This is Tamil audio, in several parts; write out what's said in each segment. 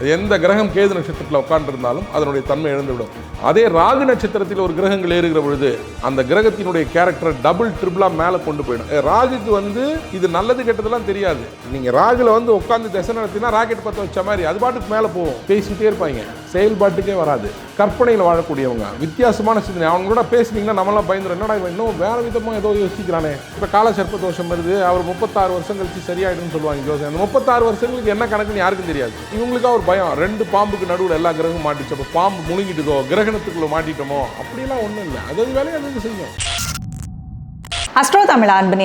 எந்த கிரகம் கேது நட்சத்திரத்தில் உட்காந்துருந்தாலும் அதனுடைய தன்மை இழந்துவிடும். அதே ராகு நட்சத்திரத்தில் ஒரு கிரகங்கள் ஏறுகிற பொழுது அந்த கிரகத்தினுடைய கேரக்டரை டபுள் ட்ரிபிளாக மேலே கொண்டு போயிடும். ராகுக்கு வந்து இது நல்லது கெட்டதெல்லாம் தெரியாது. நீங்கள் ராகுல வந்து உட்காந்து திசை நடத்தினா ராக்கெட் பற்ற வச்ச மாதிரி அது பாட்டுக்கு மேலே போகும். பேசிக்கிட்டே இருப்பாங்க. செயல்பாட்டுக்கே வராது. கற்பனையில் வாழக்கூடியவங்க. வித்தியாசமான சிந்தனை. அவங்க கூட பேசுனீங்கன்னா நம்மளாம் பயந்துடும் என்னடா இவன் இன்னும் வேற விதமாக ஏதோ யோசிக்கிறானே? இப்போ கால சர்ப்ப தோஷம் வருது. அவர் முப்பத்தாறு வருஷம் கழிச்சு சரியாயிடும்னு சொல்லுவாங்க ஜோசன் அந்த முப்பத்தாறு வருஷங்களுக்கு என்ன கணக்குன்னு யாருக்கும் தெரியாது. இவங்களுக்கு அவர் பயம். ரெண்டு பாம்புக்கு நடுவில் எல்லா கிரகம் மாட்டிச்சு. அப்போ பாம்பு முழுங்கிட்டுதோ கிரகணத்துக்குள்ள மாட்டிட்டோமோ? அப்படிலாம் ஒன்றும் இல்லை. அது அது வேலையை அது செய்யும். அஸ்ட்ரோ தமிழ் அன்பு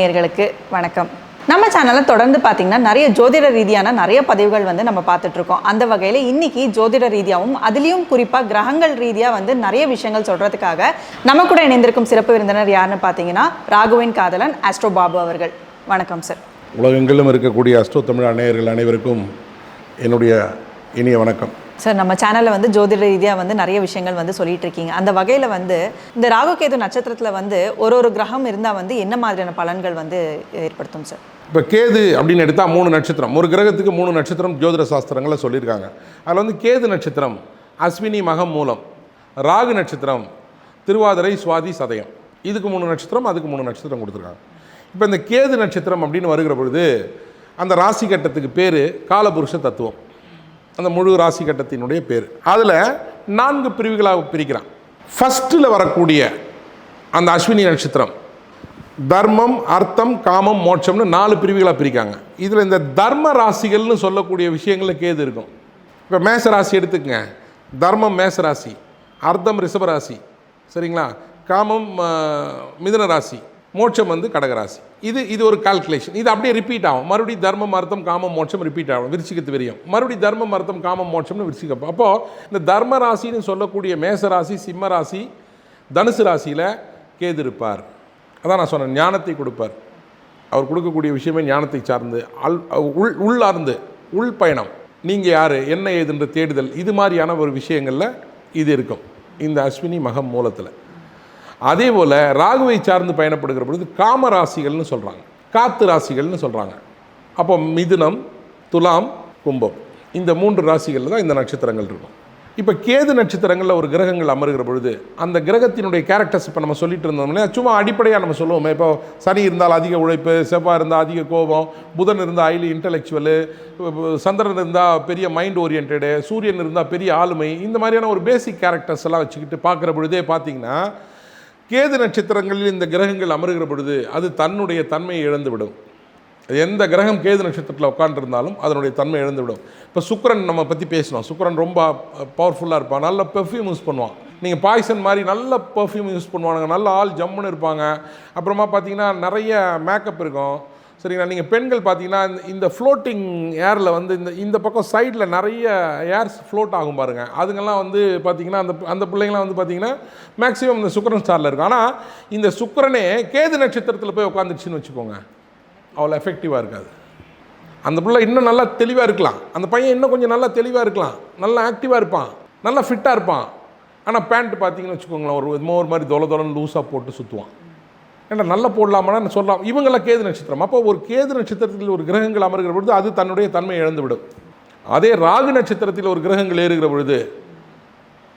வணக்கம். நம்ம சேனலில் தொடர்ந்து பார்த்தீங்கன்னா நிறைய ஜோதிட ரீதியான நிறைய பதிவுகள் வந்து நம்ம பார்த்துட்டு இருக்கோம். அந்த வகையில் இன்னைக்கு ஜோதிட ரீதியாகவும் அதுலேயும் குறிப்பாக கிரகங்கள் ரீதியாக வந்து நிறைய விஷயங்கள் சொல்கிறதுக்காக நம்ம கூட இணைந்திருக்கும் சிறப்பு விருந்தினர் யாருன்னு பார்த்தீங்கன்னா ராகுவின் காதலன் ஆஸ்ட்ரோ பாபு அவர்கள். வணக்கம் சார் உலகெங்கிலும் இருக்கக்கூடிய அஸ்ட்ரோ தமிழ் நேயர்கள் அனைவருக்கும் என்னுடைய இனிய வணக்கம். சார் நம்ம சேனலில் வந்து ஜோதிட ரீதியாக வந்து நிறைய விஷயங்கள் வந்து சொல்லிட்டு இருக்கீங்க. அந்த வகையில் வந்து இந்த ராகுகேது நட்சத்திரத்தில் வந்து ஒரு ஒரு கிரகம் இருந்தால் வந்து என்ன மாதிரியான பலன்கள் வந்து ஏற்படுத்தும் சார் இப்போ கேது அப்படின்னு எடுத்தால் மூணு நட்சத்திரம். ஒரு கிரகத்துக்கு மூணு நட்சத்திரம் ஜோதிட சாஸ்திரங்களில் சொல்லியிருக்காங்க. அதில் வந்து கேது நட்சத்திரம் அஸ்வினி மகம் மூலம் ராகு நட்சத்திரம் திருவாதிரை சுவாதி சதயம். இதுக்கு மூணு நட்சத்திரம் அதுக்கு மூணு நட்சத்திரம் கொடுத்துருக்காங்க. இப்போ இந்த கேது நட்சத்திரம் அப்படின்னு வருகிற பொழுது அந்த ராசி கட்டத்துக்கு பேர் காலபுருஷ தத்துவம். அந்த முழு ராசி கட்டத்தினுடைய பேர். அதில் நான்கு பிரிவுகளாக பிரிக்கிறான். ஃபஸ்ட்டில் வரக்கூடிய அந்த அஸ்வினி நட்சத்திரம். தர்மம் அர்த்தம் காமம் மோட்சம்னு நாலு பிரிவுகளாக பிரிக்காங்க இதில் இந்த தர்ம ராசிகள்னு சொல்லக்கூடிய விஷயங்களில் கேது இருக்கும். இப்போ மேச ராசி எடுத்துக்கங்க. தர்மம் மேச ராசி. அர்த்தம் ரிஷப ராசி. சரிங்களா? காமம் மிதன மிதுன ராசி. மோட்சம் வந்து கடகராசி. இது இது ஒரு கால்குலேஷன் இது அப்படியே ரிப்பீட் ஆகும். மறுபடியும் தர்மம் அர்த்தம் காமம் மோட்சம் ரிப்பீட் ஆகும். விரிச்சிக்கத்து விரியும். மறுபடியும் தர்மம் அர்த்தம் காமம் மோட்சம்னு விரிச்சிக்கப்போ அப்போது இந்த தர்ம ராசின்னு சொல்லக்கூடிய மேச ராசி சிம்ம ராசி தனுசு ராசியில் கேது இருப்பார். அதான் நான் சொன்னேன் ஞானத்தை கொடுப்பார். அவர் கொடுக்கக்கூடிய விஷயமே ஞானத்தை சார்ந்து அல் உள் உள்ளார்ந்து உள் பயணம் நீங்கள் யார்? என்ன ஏதுன்ற தேடுதல். இது மாதிரியான ஒரு விஷயங்களில் இது இருக்கும். இந்த அஸ்வினி மகம் மூலத்தில். அதே போல் ராகுவை சார்ந்து பயணப்படுகிற பொழுது காம ராசிகள்னு சொல்கிறாங்க காத்து ராசிகள்னு சொல்கிறாங்க அப்போ மிதுனம் துலாம் கும்பம். இந்த மூன்று ராசிகளில் தான் இந்த நட்சத்திரங்கள் இருக்கும். இப்போ கேது நட்சத்திரங்களில் ஒரு கிரகங்கள் அமருகிற பொழுது அந்த கிரகத்தினுடைய கேரக்டர்ஸ் இப்போ நம்ம சொல்லிட்டு இருந்தோம்னா சும்மா அடிப்படையாக நம்ம சொல்லுவோமே. இப்போ சனி இருந்தால் அதிக உழைப்பு செவ்வாய் இருந்தால் அதிக கோபம் புதன் இருந்தால் ஹைலி இன்டலெக்சுவலு சந்திரன் இருந்தால் பெரிய மைண்ட் ஓரியன்டு சூரியன் இருந்தால் பெரிய ஆளுமை இந்த மாதிரியான ஒரு பேசிக் கேரக்டர்ஸ் எல்லாம் வச்சுக்கிட்டு பார்க்குற பொழுதே பார்த்தீங்கன்னா கேது நட்சத்திரங்களில் இந்த கிரகங்கள் அமருகிற பொழுது அது தன்னுடைய தன்மையை இழந்துவிடும். எந்த கிரகம் கேது நட்சத்திரத்தில் உட்காந்துருந்தாலும் அதனுடைய தன்மை இழந்துவிடும். இப்போ சுக்கரன் நம்ம பற்றி பேசினோம். சுக்கரன் ரொம்ப பவர்ஃபுல்லாக இருப்பான். நல்ல பெர்ஃப்யூம் யூஸ் பண்ணுவான். நீங்கள் பாய்சன் மாதிரி நல்ல பெர்ஃப்யூம் யூஸ் பண்ணுவானுங்க. நல்ல ஆள் ஜம்முன்னு இருப்பாங்க. அப்புறமா பார்த்தீங்கன்னா நிறைய மேக்கப் இருக்கும். சரிங்களா? நீங்கள் பெண்கள் பார்த்தீங்கன்னா இந்த- இந்த ஃப்ளோட்டிங் ஏரில் வந்து இந்த இந்த பக்கம் சைடில் நிறைய ஏர்ஸ் ஃப்ளோட் ஆகும் பாருங்கள் அதுங்கெல்லாம் வந்து பார்த்தீங்கன்னா அந்த அந்த பிள்ளைங்களாம் வந்து பார்த்தீங்கன்னா மேக்ஸிமம் இந்த சுக்கரன் ஸ்டாரில் இருக்கும். ஆனால் இந்த சுக்கரனே கேது நட்சத்திரத்தில் போய் உட்காந்துருச்சுன்னு வச்சுக்கோங்க. அவ்வளோ எஃபெக்டிவாக இருக்காது. அந்த பிள்ளை இன்னும் நல்லா தெளிவாக இருக்கலாம். அந்த பையன் இன்னும் கொஞ்சம் நல்லா தெளிவாக இருக்கலாம். நல்லா ஆக்டிவாக இருப்பான். நல்லா ஃபிட்டாக இருப்பான். ஆனால் பேண்ட் பார்த்தீங்கன்னு வச்சுக்கோங்களேன் ஒரு என்னமோ ஒரு மாதிரி தொலை தொலைன்னு லூஸாக போட்டு சுற்றுவான் ஏன்னா நல்ல போடலாமான்னு சொல்லலாம்? இவங்களாம் கேது நட்சத்திரம். அப்போ ஒரு கேது நட்சத்திரத்தில் ஒரு கிரகங்கள் அமர்கிற பொழுது அது தன்னுடைய தன்மையை இழந்துவிடும். அதே ராகு நட்சத்திரத்தில் ஒரு கிரகங்கள் ஏறுகிற பொழுது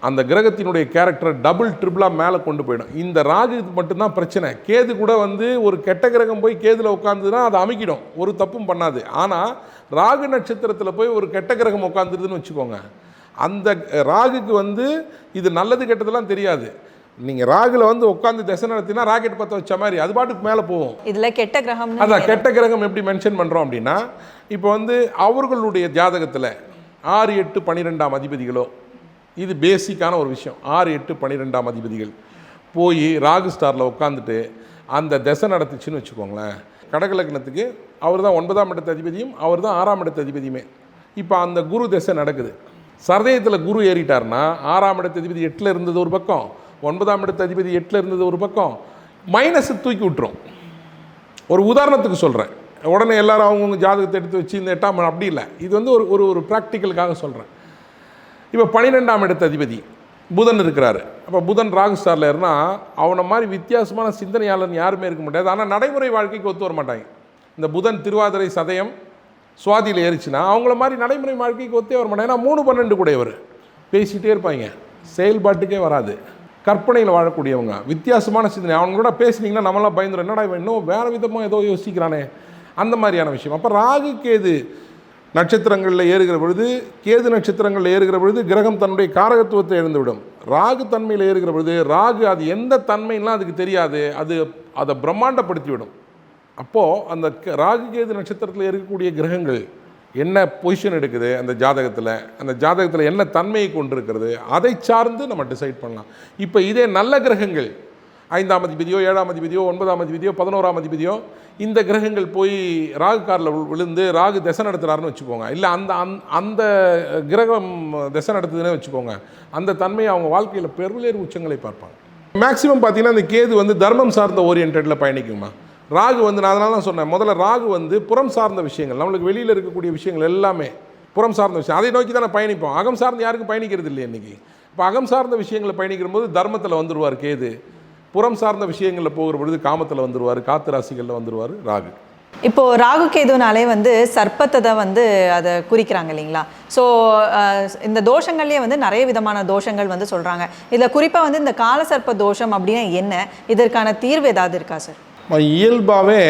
அந்த கிரகத்தினுடைய கேரக்டரை டபுள் ட்ரிபிளாக மேலே கொண்டு போயிடும். இந்த ராகு மட்டும்தான் பிரச்சனை. கேது கூட வந்து ஒரு கெட்ட கிரகம் போய் கேதில் உட்காந்துதுன்னா அதை அமைக்கிடும். ஒரு தப்பும் பண்ணாது. ஆனால் ராகு நட்சத்திரத்தில் போய் ஒரு கெட்ட கிரகம் உட்காந்துருதுன்னு வச்சுக்கோங்க. அந்த ராகுக்கு வந்து இது நல்லது கெட்டதெல்லாம் தெரியாது. நீங்கள் ராகுல வந்து உட்காந்து திசை நடத்தினா ராக்கெட் பற்ற வச்ச மாதிரி அது பாட்டுக்கு மேலே போகும். இதில் கெட்ட கிரகம்னு அதான் கெட்ட கிரகம் எப்படி மென்ஷன் பண்ணுறோம் அப்படின்னா இப்போ வந்து அவர்களுடைய ஜாதகத்தில் ஆறு எட்டு பன்னிரெண்டாம் அதிபதிகளோ இது பேசிக்கான ஒரு விஷயம். ஆறு எட்டு பன்னிரெண்டாம் அதிபதிகள் போய் ராகு ஸ்டாரில் உட்காந்துட்டு அந்த திசை நடத்துச்சுன்னு வச்சுக்கோங்களேன். கடகலக்னத்துக்கு அவர் தான் ஒன்பதாம் இடத்து அதிபதியும் அவர் தான் ஆறாம் இடத்து அதிபதியுமே. இப்போ அந்த குரு திசை நடக்குது. சதயத்தில் குரு ஏறிட்டார்னா ஆறாம் இடத்து அதிபதி எட்டில் இருந்தது ஒரு பக்கம். ஒன்பதாம் இடத்து அதிபதி எட்டில் இருந்தது ஒரு பக்கம். மைனஸை தூக்கி விட்டுரும். ஒரு உதாரணத்துக்கு சொல்கிறேன் உடனே எல்லாரும் அவங்கவுங்க ஜாதகத்தை எடுத்து வச்சு இந்த எட்டாம் அப்படி இல்லை. இது வந்து ஒரு ஒரு ஒரு ப்ராக்டிக்கலுக்காக சொல்கிறேன் இப்போ பன்னிரெண்டாம் இடத்து அதிபதி புதன் இருக்கிறாரு. அப்போ புதன் ராகு ஸ்டாரில் இருந்தால் அவனை மாதிரி வித்தியாசமான சிந்தனையாளன் யாருமே இருக்க முடியாது. ஆனால் நடைமுறை வாழ்க்கைக்கு ஒத்து வர மாட்டாங்க. இந்த புதன் திருவாதிரை சதயம் சுவாதியில் ஏறிச்சுன்னா அவங்கள மாதிரி நடைமுறை வாழ்க்கைக்கு ஒத்தே வர மாட்டாங்க. ஏன்னா மூணு பன்னெண்டு கூடையவர். பேசிகிட்டே இருப்பாங்க. செயல்பாட்டுக்கே வராது. கற்பனையில் வாழக்கூடியவங்க. வித்தியாசமான சிந்தனை. அவங்க கூட பேசுனீங்கன்னா நம்மளாம் பயந்துடும் என்னடா இவன் இன்னும் வேறு விதமாக ஏதோ யோசிக்கிறானே? அந்த மாதிரியான விஷயம். அப்போ ராகு கேது நட்சத்திரங்களில் ஏறுகிற பொழுது கேது நட்சத்திரங்களில் ஏறுகிற பொழுது கிரகம் தன்னுடைய காரகத்துவத்தை எழுந்துவிடும் ராகு தன்மையில் ஏறுகிற பொழுது ராகு அது எந்த தன்மைலாம் அதுக்கு தெரியாது. அது அதை பிரம்மாண்டப்படுத்திவிடும். அப்போது அந்த க- ராகு கேது நட்சத்திரத்தில் இருக்கக்கூடிய கிரகங்கள் என்ன பொசிஷன் எடுக்குது அந்த ஜாதகத்தில்? அந்த ஜாதகத்தில் என்ன தன்மையை கொண்டிருக்கிறது? அதை சார்ந்து நம்ம டிசைட் பண்ணலாம். இப்போ இதே நல்ல கிரகங்கள் ஐந்தாம் அதிபதியோ ஏழாம் அதிபதியோ ஒன்பதாம் அதிபதியோ பதினோராம் அதிபதியோ இந்த கிரகங்கள் போய் ராகு காரில் விழுந்து ராகு திசை நடத்துகிறாருன்னு வச்சுக்கோங்க. இல்லை அந்த அந் அந்த கிரகம் திசை நடத்துதுன்னு வச்சுக்கோங்க. அந்த தன்மையை அவங்க வாழ்க்கையில் பெருளேறு உச்சங்களை பார்ப்பாங்க. மேக்சிமம் பார்த்தீங்கன்னா இந்த கேது வந்து தர்மம் சார்ந்த ஓரியன்டில் பயணிக்குமா ராகு வந்து நான் அதனால தான் சொன்னேன். முதல்ல ராகு வந்து புறம் சார்ந்த விஷயங்கள் நம்மளுக்கு வெளியில் இருக்கக்கூடிய விஷயங்கள் எல்லாமே புறம் சார்ந்த விஷயம். அதை நோக்கி தானே பயணிப்போம். அகம் சார்ந்து யாருக்கும் பயணிக்கிறது இல்லை இன்றைக்கி இப்போ அகம் சார்ந்த விஷயங்களை பயணிக்கிற போது தர்மத்தில் வந்துடுவார் கேது. புறம் சார்ந்த விஷயங்களில் போகிற பொழுது காமத்தில் வந்துடுவார் காத்து ராசிகளில் வந்துடுவார் ராகு. இப்போ ராகு கேதுனாலே வந்து சர்ப்பத்தை தான் வந்து அதை குறிக்கிறாங்க இல்லைங்களா? ஸோ இந்த தோஷங்கள்லேயே வந்து நிறைய விதமான தோஷங்கள் வந்து சொல்கிறாங்க இதில் குறிப்பாக வந்து இந்த கால சர்ப்ப தோஷம் அப்படின்னா என்ன? இதற்கான தீர்வு ஏதாவது இருக்கா சார் இயல்பாகவே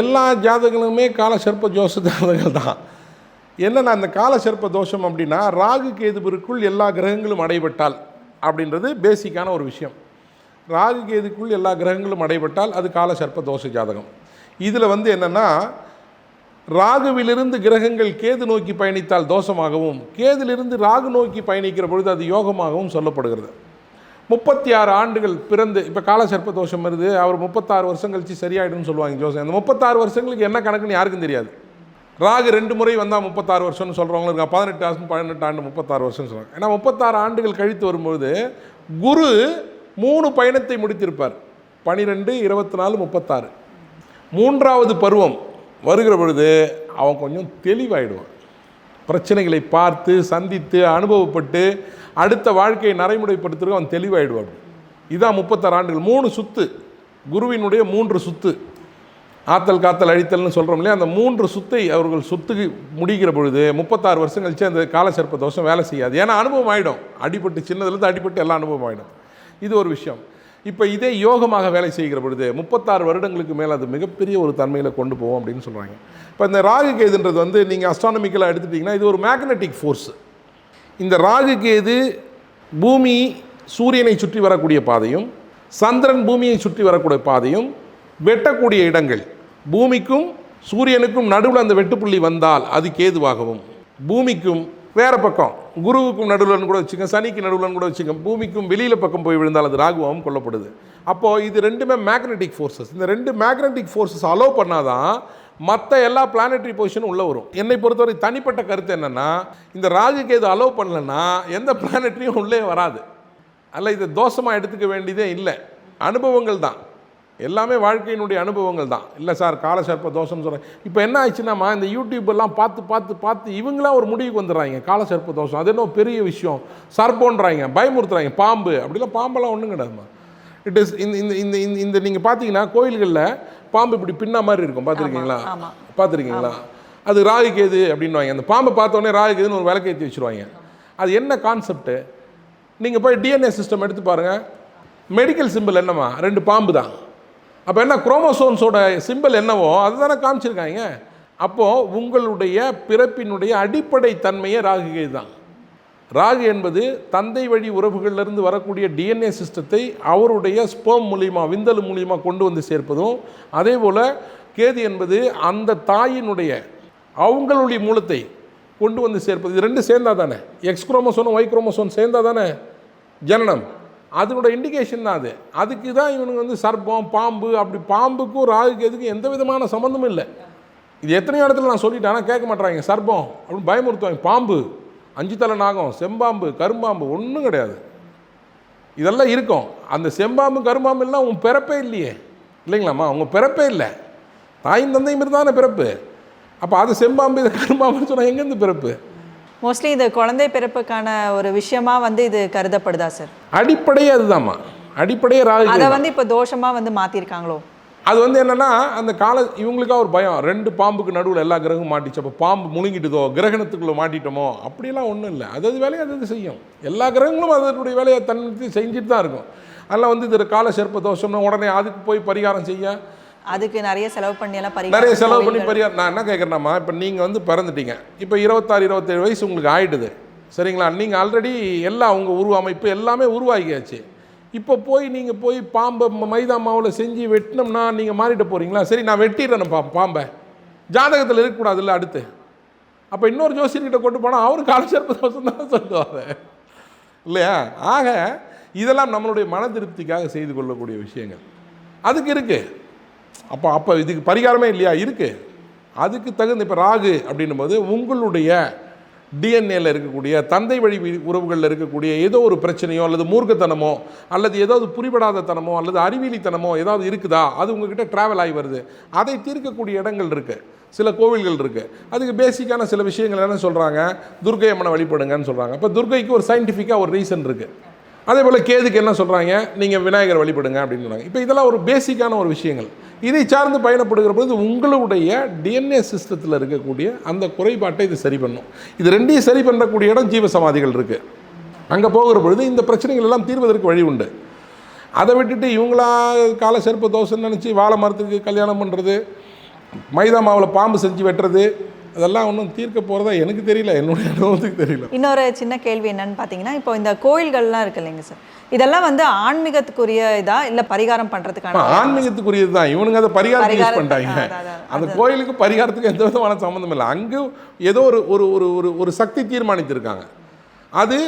எல்லா ஜாதகங்களுமே காலசர்ப்ப ஜோச ஜாதகங்கள் தான். என்னென்ன அந்த காலசர்ப்ப தோஷம் அப்படின்னா ராகு கேதுபிற்குள் எல்லா கிரகங்களும் அடைபட்டால் அப்படின்றது பேசிக்கான ஒரு விஷயம். ராகு கேதுக்குள் எல்லா கிரகங்களும் அடைபட்டால் அது காலசர்ப்ப தோஷ ஜாதகம். இதில் வந்து என்னென்னா ராகுவிலிருந்து கிரகங்கள் கேது நோக்கி பயணித்தால் தோஷமாகவும் கேதிலிருந்து ராகு நோக்கி பயணிக்கிற பொழுது அது யோகமாகவும் சொல்லப்படுகிறது. முப்பத்தி ஆறு ஆண்டுகள் பிறந்து இப்போ காலசர்ப்ப தோஷம் வருது அவர் முப்பத்தாறு வருஷம் கழிச்சு சரியாயிடும்னு சொல்லுவாங்க ஜோசம் அந்த முப்பத்தாறு வருஷங்களுக்கு என்ன கணக்குன்னு யாருக்கும் தெரியாது. ராகு ரெண்டு முறை வந்தால் முப்பத்தாறு வருஷம்னு சொல்கிறவங்களும் இருக்காங்க. பதினெட்டு வருஷம் பதினெட்டு ஆண்டு முப்பத்தாறு வருஷம்னு சொல்கிறாங்க ஏன்னா முப்பத்தாறு ஆண்டுகள் கழித்து வரும்போது குரு மூணு பயணத்தை முடித்திருப்பார். பனிரெண்டு இருபத்தி நாலு முப்பத்தாறு. மூன்றாவது பருவம் வருகிற பொழுது அவன் கொஞ்சம் தெளிவாயிடுவான். பிரச்சனைகளை பார்த்து சந்தித்து அனுபவப்பட்டு அடுத்த வாழ்க்கையை நடைமுறைப்படுத்துறதுக்கு அவன் தெளிவாயிடுவான். இதான் முப்பத்தாறு ஆண்டுகள். மூணு சுத்து. குருவினுடைய மூன்று சுத்து. ஆத்தல் காத்தல் அழித்தல்னு சொல்கிறோம் இல்லையா? அந்த மூன்று சுத்தை அவர்கள் சுத்துக்கு முடிக்கிற பொழுது முப்பத்தாறு வருஷம் கழிச்சு அந்த காலசர்ப்ப தோஷம் வேலை செய்யாது. ஏன்னா அனுபவம் ஆகிடும் அடிபட்டு சின்னதுலேருந்து அடிபட்டு எல்லா அனுபவம் ஆகிடும் இது ஒரு விஷயம். இப்போ இதே யோகமாக வேலை செய்கிற பொழுது முப்பத்தாறு வருடங்களுக்கு மேலே அது மிகப்பெரிய ஒரு தன்மையில் கொண்டு போவோம் அப்படின்னு சொல்கிறாங்க இப்போ இந்த ராகு கேதுன்றது வந்து நீங்கள் அஸ்ட்ரானமிக்கலாக எடுத்துட்டிங்கன்னா இது ஒரு மேக்னெட்டிக் ஃபோர்ஸ் இந்த ராகு கேது பூமி சூரியனை சுற்றி வரக்கூடிய பாதையும் சந்திரன் பூமியை சுற்றி வரக்கூடிய பாதையும் வெட்டக்கூடிய இடங்கள். பூமிக்கும் சூரியனுக்கும் நடுவில் அந்த வெட்டுப்புள்ளி வந்தால் அது கேதுவாகவும். பூமிக்கும் வேறு பக்கம் குருவுக்கும் நடுவில் கூட வச்சுங்க சனிக்கு நடுவில் கூட வச்சுங்க பூமிக்கும் வெளியில் பக்கம் போய் விழுந்தால் அது ராகுவாகவும் கொல்லப்படுது. அப்போது இது ரெண்டுமே மேக்னெட்டிக் ஃபோர்ஸஸ் இந்த ரெண்டு மேக்னெட்டிக் ஃபோர்ஸஸ் அலோவ் பண்ணாதான் மற்ற எல்லா பிளானட்ரி பொசிஷனும் உள்ளே வரும். என்னை பொறுத்தவரை தனிப்பட்ட கருத்து என்னென்னா இந்த ராகு அலோவ் பண்ணலன்னா எந்த பிளானட்ரியும் உள்ளே வராது. அல்ல இதை தோஷமாக எடுத்துக்க வேண்டியதே இல்லை. அனுபவங்கள் தான். எல்லாமே வாழ்க்கையினுடைய அனுபவங்கள் தான். இல்லை சார் காலசர்ப்ப தோஷம்னு சொல்கிறேன் இப்போ என்ன ஆயிடுச்சுன்னாமா இந்த யூடியூப் எல்லாம் பார்த்து பார்த்து பார்த்து இவங்களாம் ஒரு முடிவுக்கு வந்துடுறாங்க. காலசர்ப்ப தோஷம் அது என்ன பெரிய விஷயம். சர்ப்போன்றாங்க பயமுறுத்துறாங்க பாம்பு. அப்படிலாம் பாம்பெல்லாம் ஒன்றும் கிடையாதுமா இட் இஸ் இந்த இந்த இந்த இந்த இந்த நீங்கள் பார்த்தீங்கன்னா கோயில்களில் பாம்பு இப்படி பின்ன மாதிரி இருக்கும். பார்த்துருக்கீங்களா. பார்த்துருக்கீங்களா? அது ராகு கேது அப்படின்வாங்க அந்த பாம்பை பார்த்தோன்னே ராகு கேதுன்னு ஒரு விளக்கேற்றி வச்சுருவாங்க. அது என்ன கான்செப்ட்டு நீங்கள் போய் டிஎன்ஏ சிஸ்டம் எடுத்து பாருங்கள் மெடிக்கல் சிம்பிள் என்னம்மா? ரெண்டு பாம்பு தான். அப்போ என்ன குரோமோசோன்ஸோட சிம்பிள் என்னவோ அதுதானே காமிச்சிருக்காங்க. அப்போது உங்களுடைய பிறப்பினுடைய அடிப்படை தன்மையே ராகு கேது தான். ராகு என்பது தந்தை வழி உறவுகளிலிருந்து வரக்கூடிய டிஎன்ஏ சிஸ்டத்தை அவருடைய ஸ்போம் மூலியமா விந்தல் மூலியமா கொண்டு வந்து சேர்ப்பதும் அதே போல் கேது என்பது அந்த தாயினுடைய அவங்களுடைய மூலத்தை கொண்டு வந்து சேர்ப்பது. இது ரெண்டு சேர்ந்தா தானே? எக்ஸ் குரோமோசோனும் ஒய் குரோமோசோன் சேர்ந்தா தானே? ஜனனம். அதனோட இண்டிகேஷன் தான் அது. அதுக்கு தான் இவனுங்க வந்து சர்ப்பம் பாம்பு அப்படி பாம்புக்கும் ராகு கேதுக்கும் எந்த விதமான சம்மந்தமும் இல்லை. இது எத்தனையோ இடத்துல நான் சொல்லிட்டேன் ஆனால் கேட்க மாட்டேறாங்க சர்ப்பம் அப்படின்னு பயமுறுத்துவாங்க. பாம்பு. அஞ்சு தலை நாகம் செம்பாம்பு கரும்பாம்பு ஒன்றும் கிடையாது. இதெல்லாம் இருக்கும். அந்த செம்பாம்பு கரும்பாம்பு எல்லாம் உன் பிறப்பே இல்லையே. இல்லைங்களாம்மா? உங்க பிறப்பே இல்லை. தாயும் தந்தையும் இருந்தானே பிறப்பு. அப்போ அது செம்பாம்பு இது கரும்பாம்புன்னு சொன்னால் எங்கேருந்து பிறப்பு? மோஸ்ட்லி இது குழந்தை பிறப்புக்கான ஒரு விஷயமா வந்து இது கருதப்படுதா சார் அடிப்படையே அதுதாம்மா. அடிப்படையே ராகு அதை. வந்து இப்போ தோஷமா வந்து மாத்திருக்காங்களோ? அது வந்து என்னன்னா அந்த கால இவங்களுக்கா ஒரு பயம். ரெண்டு பாம்புக்கு நடுவில் எல்லா கிரகமும் மாட்டிச்சு. அப்போ பாம்பு முழுங்கிட்டுதோ கிரகணத்துக்குள்ளே மாட்டிட்டோமோ? அப்படிலாம் ஒன்றும் இல்லை. அது அது வேலையை அது செய்யும். எல்லா கிரகங்களும் அதனுடைய வேலையை தன்னிட்டு செஞ்சுட்டு தான் இருக்கும். அதில் வந்து இது கால சர்ப்ப தோஷம்னு உடனே அதுக்கு போய் பரிகாரம் செய்ய. அதுக்கு நிறைய செலவு பண்ணி எல்லாம் நிறைய செலவு பண்ணி. பரிகாரம். நான் என்ன கேட்குறேன்னாமா இப்போ நீங்கள் வந்து பிறந்துட்டீங்க. இப்போ இருபத்தாறு இருபத்தேழு வயசு உங்களுக்கு ஆயிடுது. சரிங்களா? நீங்கள் ஆல்ரெடி எல்லாம் உங்கள் உருவ அமைப்பு எல்லாமே உருவாகியாச்சு. இப்போ போய் நீங்கள் போய் பாம்பை ம- மைதா மாவில் செஞ்சு வெட்டினோம்னா நீங்கள் மாறிட்டு போகிறீங்களா சரி நான் வெட்டிடுறேன் பா பாம்பை. ஜாதகத்தில் இருக்கக்கூடாதுல்ல அடுத்து. அப்போ இன்னொரு ஜோசியர்கிட்ட கொண்டு போனால் அவரும் காலசர்ப்ப தோசம் தான் சொல்லுவார். இல்லையா? ஆக இதெல்லாம் நம்மளுடைய மன திருப்திக்காக செய்து கொள்ளக்கூடிய விஷயங்கள். அதுக்கு இருக்குது அப்போ அப்போ இதுக்கு பரிகாரமே இல்லையா? இருக்குது அதுக்கு தகுந்த இப்போ ராகு அப்படின்னும் போது உங்களுடைய டிஎன்ஏல இருக்கக்கூடிய தந்தை வழி உறவுகளில் இருக்கக்கூடிய ஏதோ ஒரு பிரச்சனையோ அல்லது மூர்க்கத்தனமோ அல்லது ஏதாவது புரிபடாத தனமோ அல்லது அறிவியலித்தனமோ ஏதாவது இருக்குதா? அது உங்ககிட்ட ட்ராவல் ஆகி வருது. அதை தீர்க்கக்கூடிய இடங்கள் இருக்குது சில கோவில்கள் இருக்குது அதுக்கு பேசிக்கான சில விஷயங்கள் என்ன சொல்கிறாங்க துர்க்கை அம்மனை வழிபடுங்கன்னு சொல்கிறாங்க இப்போ துர்க்கைக்கு ஒரு சயின்டிஃபிக்காக ஒரு ரீசன் இருக்குது அதே போல் கேதுக்கு என்ன சொல்கிறாங்க நீங்கள் விநாயகர் வழிபடுங்க அப்படின்னு சொல்கிறாங்க இப்போ இதெல்லாம் ஒரு பேசிக்கான ஒரு விஷயங்கள். இதை சார்ந்து பயணப்படுகிற பொழுது உங்களுடைய டிஎன்ஏ சிஸ்டத்தில் இருக்கக்கூடிய அந்த குறைபாட்டை இது சரி பண்ணும். இது ரெண்டையும் சரி பண்ணக்கூடிய இடம் ஜீவ சமாதிகள் இருக்குது அங்கே போகிற பொழுது இந்த பிரச்சனைகள் எல்லாம் தீர்வதற்கு வழி உண்டு. அதை விட்டுட்டு இவங்களா கால செருப்பு தோசைன்னு நினச்சி வாழை மரத்துக்கு கல்யாணம் பண்ணுறது மைதா மாவில் பாம்பு செஞ்சு வெட்டுறது அதெல்லாம் ஒன்றும் தீர்க்க போகிறதா எனக்கு தெரியல என்னுடைய அனுபவத்துக்கு தெரியல. இன்னொரு சின்ன கேள்வி என்னன்னு பார்த்தீங்கன்னா இப்போ இந்த கோயில்கள்லாம் இருக்கு இல்லைங்க சார். இதெல்லாம் வந்து ஆன்மீகத்துக்குரிய இதா? இல்லை பரிகாரம் பண்ணுறதுக்கான ஆன்மீகத்துக்குரியது தான். இவனுங்க அதை பரிகாரத்துக்கு யூஸ் பண்ணிட்டாங்க. அந்த கோயிலுக்கு பரிகாரத்துக்கு எந்த விதமான சம்மந்தம் இல்லை. அங்கே ஏதோ ஒரு ஒரு ஒரு ஒரு ஒரு சக்தி தீர்மானித்திருக்காங்க அது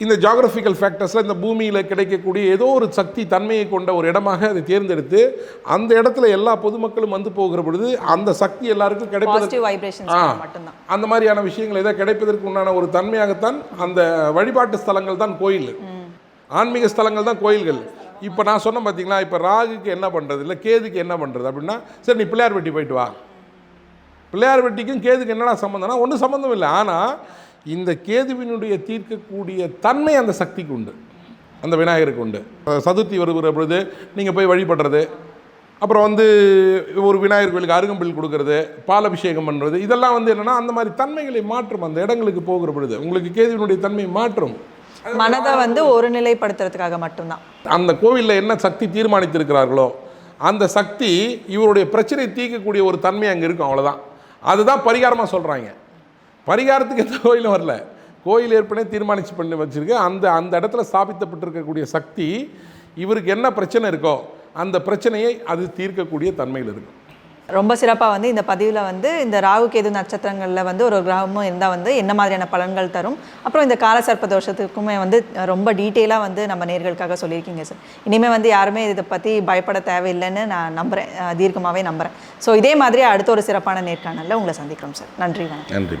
இந்த ஜாகிரபிக்கல் ஃபேக்டர்ஸில் இந்த பூமியில் கிடைக்கக்கூடிய ஏதோ ஒரு சக்தி தன்மையை கொண்ட ஒரு இடமாக அதை தேர்ந்தெடுத்து அந்த இடத்துல எல்லா பொதுமக்களும் வந்து போகிற பொழுது அந்த சக்தி எல்லாருக்கும். மட்டும்தான். அந்த மாதிரியான விஷயங்கள் எதாவது கிடைப்பதற்கு உண்டான ஒரு தன்மையாகத்தான் அந்த வழிபாட்டு ஸ்தலங்கள் தான் கோயில். ஆன்மீக ஸ்தலங்கள் தான் கோயில்கள். இப்போ நான் சொன்னேன் பார்த்தீங்களா இப்போ ராகுக்கு என்ன பண்ணுறது இல்லை கேதுக்கு என்ன பண்ணுறது அப்படின்னா சரி நீ பிள்ளையார் வெட்டி போயிட்டு வா. பிள்ளையார் வெட்டிக்கும் கேதுக்கு என்னடா சம்மந்தம்னா ஒன்றும் சம்மந்தம் இல்லை. ஆனால் இந்த கேதுவினுடைய தீர்க்கக்கூடிய தன்மை அந்த சக்திக்கு உண்டு. அந்த விநாயகருக்கு உண்டு. சதுர்த்தி வருகிற பொழுது நீங்கள் போய் வழிபடுறது அப்புறம் வந்து ஒரு விநாயகர் கோயிலுக்கு அருகம்பில் கொடுக்கறது பால் அபிஷேகம் பண்ணுறது இதெல்லாம் வந்து என்னென்னா அந்த மாதிரி தன்மைகளை மாற்றும் அந்த இடங்களுக்கு போகிற பொழுது. உங்களுக்கு கேதுவினுடைய தன்மை மாற்றும். மனதை வந்து ஒருநிலைப்படுத்துறதுக்காக மட்டும்தான். அந்த கோவிலில் என்ன சக்தி தீர்மானித்திருக்கிறார்களோ அந்த சக்தி இவருடைய பிரச்சனை தீர்க்கக்கூடிய ஒரு தன்மை அங்கே இருக்கும் அவ்வளோதான் அதுதான் பரிகாரமாக சொல்கிறாங்க பரிகாரத்துக்கு எந்த கோயிலும் வரல. கோயில் ஏற்கனவே தீர்மானிச்சு பண்ணி வச்சிருக்கு. அந்த அந்த இடத்துல ஸ்தாபிக்கப்பட்டிருக்கக்கூடிய சக்தி இவருக்கு என்ன பிரச்சனை இருக்கோ அந்த பிரச்சனையை அது தீர்க்கக்கூடிய தன்மையில் இருக்கும். ரொம்ப சிறப்பாக வந்து இந்த பதிவில் வந்து இந்த ராகு கேது நட்சத்திரங்களில் வந்து ஒரு கிரகமும் இருந்தால் வந்து என்ன மாதிரியான பலன்கள் தரும். அப்புறம் இந்த கால சர்ப்ப தோஷத்துக்குமே வந்து ரொம்ப டீட்டெயிலாக வந்து நம்ம நேர்களுக்காக சொல்லியிருக்கீங்க சார். இனிமேல் வந்து யாருமே இதை பற்றி பயப்பட தேவையில்லைன்னு நான் நம்புகிறேன் தீர்க்கமாகவே நம்புகிறேன் ஸோ இதே மாதிரி அடுத்த ஒரு சிறப்பான நேர்காணலில் உங்களை சந்திக்கிறோம் சார். நன்றி வணக்கம். நன்றி